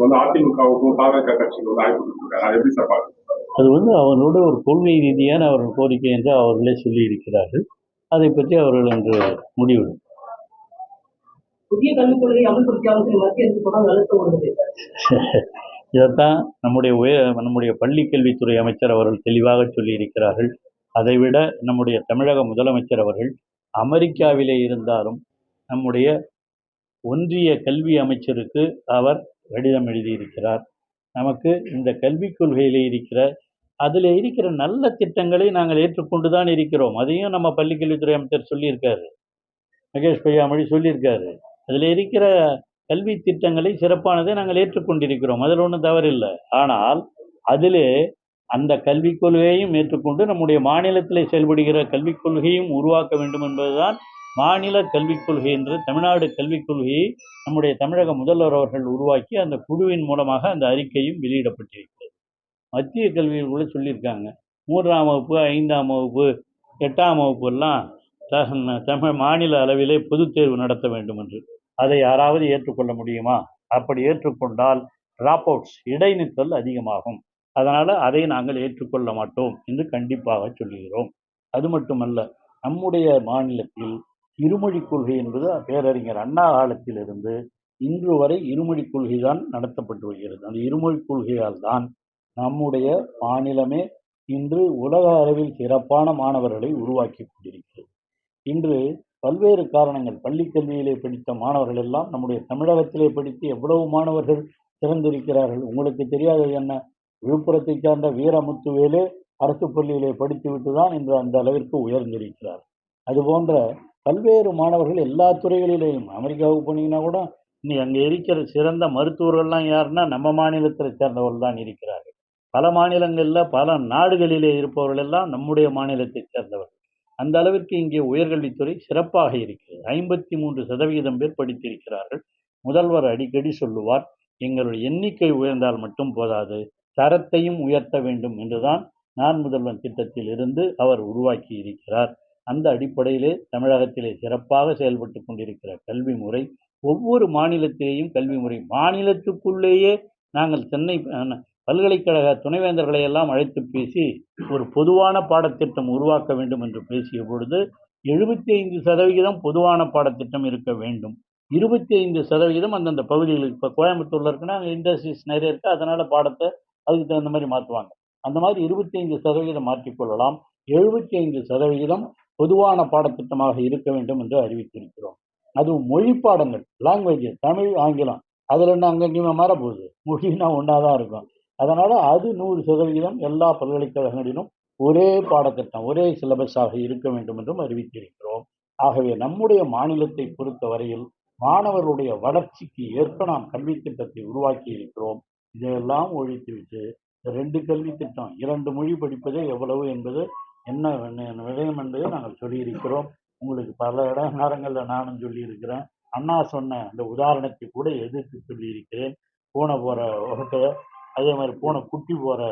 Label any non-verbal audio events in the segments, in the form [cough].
மாற்றத்துக்கு வந்து அதிமுகவுக்கும் பாஜக கட்சிக்கு வந்து வாய்ப்பு கொடுத்துருக்காரு. அதை எப்படி சார் அது வந்து அவர்களோட ஒரு கொள்கை ரீதியான அவர்கள் கோரிக்கை என்று அவர்களே சொல்லி இருக்கிறார்கள் அதை பற்றி அவர்கள் என்று முடிவெடும் புதிய கல்விக் கொள்கையை அமல்படுத்தாமல் [laughs] இதைத்தான் நம்முடைய உய நம்முடைய பள்ளி கல்வித்துறை அமைச்சர் அவர்கள் தெளிவாக சொல்லியிருக்கிறார்கள். அதைவிட நம்முடைய தமிழக முதலமைச்சர் அவர்கள் அமெரிக்காவிலே இருந்தாலும் நம்முடைய ஒன்றிய கல்வி அமைச்சருக்கு அவர் கடிதம் எழுதியிருக்கிறார். நமக்கு இந்த கல்விக் கொள்கையில் இருக்கிற அதில் இருக்கிற நல்ல திட்டங்களை நாங்கள் ஏற்றுக்கொண்டு தான் இருக்கிறோம். அதையும் நம்ம பள்ளிக்கல்வித்துறை அமைச்சர் சொல்லியிருக்காரு. மகேஷ் பொய்யாமொழி சொல்லியிருக்காரு. அதில் இருக்கிற கல்வி திட்டங்களை சிறப்பானதை நாங்கள் ஏற்றுக்கொண்டிருக்கிறோம். அதில் ஒன்றும் தவறில்லை. ஆனால் அதிலே அந்த கல்விக் கொள்கையையும் ஏற்றுக்கொண்டு நம்முடைய மாநிலத்தில் செயல்படுகிற கல்விக் கொள்கையும் உருவாக்க வேண்டும் என்பதுதான் மாநில கல்விக் கொள்கை என்று தமிழ்நாடு கல்விக் கொள்கையை நம்முடைய தமிழக முதல்வர் அவர்கள் உருவாக்கி அந்த குழுவின் மூலமாக அந்த அறிக்கையும் வெளியிடப்பட்டிருக்கிறது. மத்திய கல்வியில் கூட சொல்லியிருக்காங்க. மூன்றாம் வகுப்பு ஐந்தாம் வகுப்பு எட்டாம் வகுப்பு எல்லாம் தமிழ் மாநில அளவிலே பொதுத் தேர்வு நடத்த வேண்டும் என்று. அதை யாராவது ஏற்றுக்கொள்ள முடியுமா? அப்படி ஏற்றுக்கொண்டால் டிராப் அவுட்ஸ் இடைநிற்றல் அதிகமாகும். அதனால் அதை நாங்கள் ஏற்றுக்கொள்ள மாட்டோம் என்று கண்டிப்பாக சொல்கிறோம் அது மட்டுமல்ல நம்முடைய மாநிலத்தில் இருமொழிக் கொள்கை என்பது பேரறிஞர் அண்ணா காலத்திலிருந்து இன்று வரை இருமொழிக் கொள்கை தான் நடத்தப்பட்டு வருகிறது. அந்த இருமொழிக் கொள்கையால் தான் நம்முடைய மாநிலமே இன்று உலக அளவில் சிறப்பான மாணவர்களை உருவாக்கி கொண்டிருக்கிறது. இன்று பல்வேறு காரணங்கள் பள்ளி கல்வியிலே படித்த மாணவர்கள் எல்லாம் நம்முடைய தமிழகத்திலே படித்து எவ்வளவு மாணவர்கள் சிறந்திருக்கிறார்கள் உங்களுக்கு தெரியாதது என்ன? விழுப்புரத்தை சார்ந்த வீரமுத்துவேலு அரசு பள்ளியிலே படித்துவிட்டு தான் இன்று அந்த அளவிற்கு உயர்ந்திருக்கிறார். அதுபோன்ற பல்வேறு மாணவர்கள் எல்லா துறைகளிலேயும் அமெரிக்காவுக்கு போனீங்கன்னா கூட நீ அங்கே இருக்கிற சிறந்த மருத்துவர்கள்லாம் யாருன்னா நம்ம மாநிலத்தை சேர்ந்தவர்கள் தான் இருக்கிறார்கள். பல மாநிலங்களில் பல நாடுகளிலே இருப்பவர்கள் எல்லாம் நம்முடைய மாநிலத்தை சேர்ந்தவர்கள். அந்த அளவிற்கு இங்கே உயர்கல்வித்துறை சிறப்பாக இருக்கிறது. ஐம்பத்தி மூன்று சதவிகிதம் பேர் படித்திருக்கிறார்கள். முதல்வர் அடிக்கடி சொல்லுவார் எங்களுடைய எண்ணிக்கை உயர்ந்தால் மட்டும் போதாது. தரத்தையும் உயர்த்த வேண்டும் என்றுதான் நான் முதல்வன் திட்டத்தில் இருந்து அவர் உருவாக்கி இருக்கிறார் அந்த அடிப்படையிலே தமிழகத்திலே சிறப்பாக செயல்பட்டு கொண்டிருக்கிற கல்வி முறை ஒவ்வொரு மாநிலத்திலேயும் கல்வி முறை. மாநிலத்துக்குள்ளேயே நாங்கள் சென்னை பல்கலைக்கழக துணைவேந்தர்களை எல்லாம் அழைத்து பேசி ஒரு பொதுவான பாடத்திட்டம் உருவாக்க வேண்டும் என்று பேசிய பொழுது எழுபத்தி ஐந்து சதவிகிதம் பொதுவான பாடத்திட்டம் இருக்க வேண்டும். இருபத்தி ஐந்து சதவிகிதம் அந்தந்த பகுதிகளுக்கு இப்போ கோயம்புத்தூரில் இருக்குன்னா அங்கே இண்டஸ்ட்ரீஸ் நிறைய இருக்குது அதனால் பாடத்தை அதுக்கு தகுந்த மாதிரி மாற்றுவாங்க. அந்த மாதிரி இருபத்தி ஐந்து சதவிகிதம் மாற்றிக்கொள்ளலாம் எழுபத்தி ஐந்து சதவிகிதம் பொதுவான பாடத்திட்டமாக இருக்க வேண்டும் என்று அறிவித்திருக்கிறோம். அதுவும் மொழி பாடங்கள் லாங்குவேஜ் தமிழ் ஆங்கிலம். அதில் என்ன அங்கங்கேயுமே மாறப்போகுது. மொழினா ஒன்றா தான் இருக்கும். அதனால் அது நூறு சதவிகிதம் எல்லா பல்கலைக்கழகங்களிலும் ஒரே பாடத்திட்டம் ஒரே சிலபஸாக இருக்க வேண்டும் என்றும் அறிவித்திருக்கிறோம். ஆகவே நம்முடைய மாநிலத்தை பொறுத்த வரையில் மாணவர்களுடைய வளர்ச்சிக்கு ஏற்ப நாம் கல்வி திட்டத்தை உருவாக்கி இருக்கிறோம். இதையெல்லாம் ஒழித்துவிட்டு ரெண்டு கல்வி திட்டம் இரண்டு மொழி படிப்பதே எவ்வளவு என்பது என்ன விடயம் என்பதை நாங்கள் சொல்லியிருக்கிறோம். உங்களுக்கு பல இட நேரங்களில் நானும் சொல்லியிருக்கிறேன். அண்ணா சொன்ன அந்த உதாரணத்தை கூட எதிர்த்து சொல்லியிருக்கிறேன். பூனை போகிற ஓட்டை அதே மாதிரி பூனை குட்டி போகிற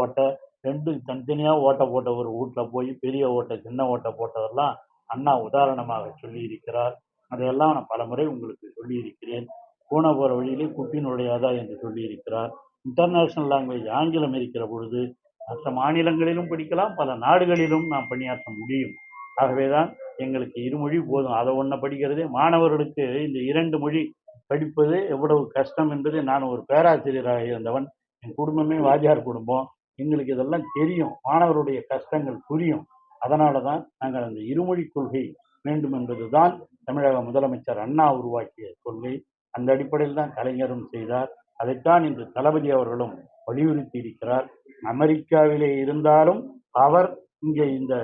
ஓட்டை ரெண்டு தனித்தனியாக ஓட்டை போட்ட ஒரு வீட்டில் போய் பெரிய ஓட்டை சின்ன ஓட்டை போட்டதெல்லாம் அண்ணா உதாரணமாக சொல்லியிருக்கிறார். அதையெல்லாம் நான் பலமுறை உங்களுக்கு சொல்லியிருக்கிறேன். பூனை போகிற வழியிலே குட்டி நுழையாதா என்று சொல்லியிருக்கிறார். இன்டர்நேஷனல் லாங்குவேஜ் ஆங்கிலம் இருக்கிற பொழுது மற்ற மாநிலங்களிலும் படிக்கலாம் பல நாடுகளிலும் நாம் பணியாற்ற முடியும். ஆகவே தான் எங்களுக்கு இருமொழி போதும். அதை ஒன்றை படிக்கிறது மாணவர்களுக்கு இந்த இரண்டு மொழி படிப்பது எவ்வளவு கஷ்டம் என்பதை நான் ஒரு பேராசிரியராக இருந்தவன் என் குடும்பமே வாத்தியார் குடும்பம் எங்களுக்கு இதெல்லாம் தெரியும். மாணவருடைய கஷ்டங்கள் புரியும். அதனால தான் நாங்கள் அந்த இருமொழி கொள்கை வேண்டும் என்பதுதான் தமிழக முதலமைச்சர் அண்ணா உருவாக்கிய கொள்கை. அந்த அடிப்படையில் தான் கலைஞரும் செய்தார். அதைத்தான் இன்று தளபதி அவர்களும் வலியுறுத்தி இருக்கிறார். அமெரிக்காவிலே இருந்தாலும் அவர் இங்கே இந்த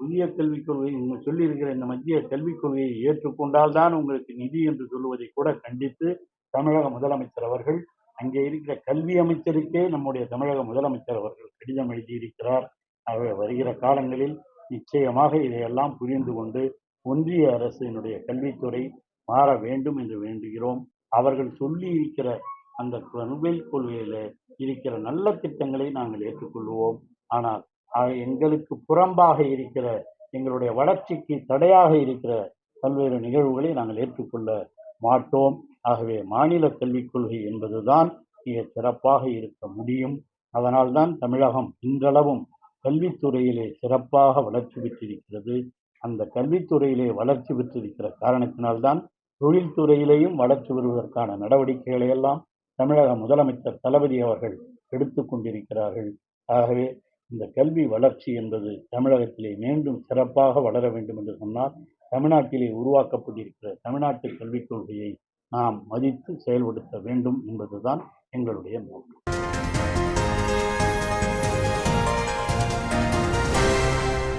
புதிய கல்விக் கொள்கை சொல்லியிருக்கிற இந்த மத்திய கல்விக் கொள்கையை ஏற்றுக்கொண்டால் தான் உங்களுக்கு நிதி என்று சொல்லுவதை கூட கண்டித்து தமிழக முதலமைச்சர் அவர்கள் அங்கே இருக்கிற கல்வி அமைச்சருக்கே நம்முடைய தமிழக முதலமைச்சர் அவர்கள் கடிதம் எழுதியிருக்கிறார். ஆகவே வருகிற காலங்களில் நிச்சயமாக இதையெல்லாம் புரிந்து கொண்டு ஒன்றிய அரசினுடைய கல்வித்துறை மாற வேண்டும் என்று வேண்டுகிறோம். அவர்கள் சொல்லி இருக்கிற அந்த கல்விக் கொள்கையில் இருக்கிற நல்ல திட்டங்களை நாங்கள் ஏற்றுக்கொள்வோம். ஆனால் எங்களுக்கு புறம்பாக இருக்கிற எங்களுடைய வளர்ச்சிக்கு தடையாக இருக்கிற பல்வேறு நிகழ்வுகளை நாங்கள் ஏற்றுக்கொள்ள மாட்டோம். ஆகவே மாநில கல்விக் கொள்கை என்பதுதான் மிக சிறப்பாக இருக்க முடியும். அதனால்தான் தமிழகம் இன்றளவும் கல்வித்துறையிலே சிறப்பாக வளர்ச்சி பெற்றிருக்கிறது. அந்த கல்வித்துறையிலே வளர்ச்சி பெற்றிருக்கிற காரணத்தினால்தான் தொழில்துறையிலேயும் வளர்ச்சி வருவதற்கான நடவடிக்கைகளை எல்லாம் தமிழக முதலமைச்சர் தளபதி அவர்கள் எடுத்து கொண்டிருக்கிறார்கள். ஆகவே இந்த கல்வி வளர்ச்சி என்பது தமிழகத்திலே மீண்டும் சிறப்பாக வளர வேண்டும் என்று சொன்னால் தமிழ்நாட்டிலே உருவாக்கப்பட்டிருக்கிற தமிழ்நாட்டு கல்விக் கொள்கையை நாம் மதித்து செயல்படுத்த வேண்டும் என்பதுதான் எங்களுடைய நோக்கம்.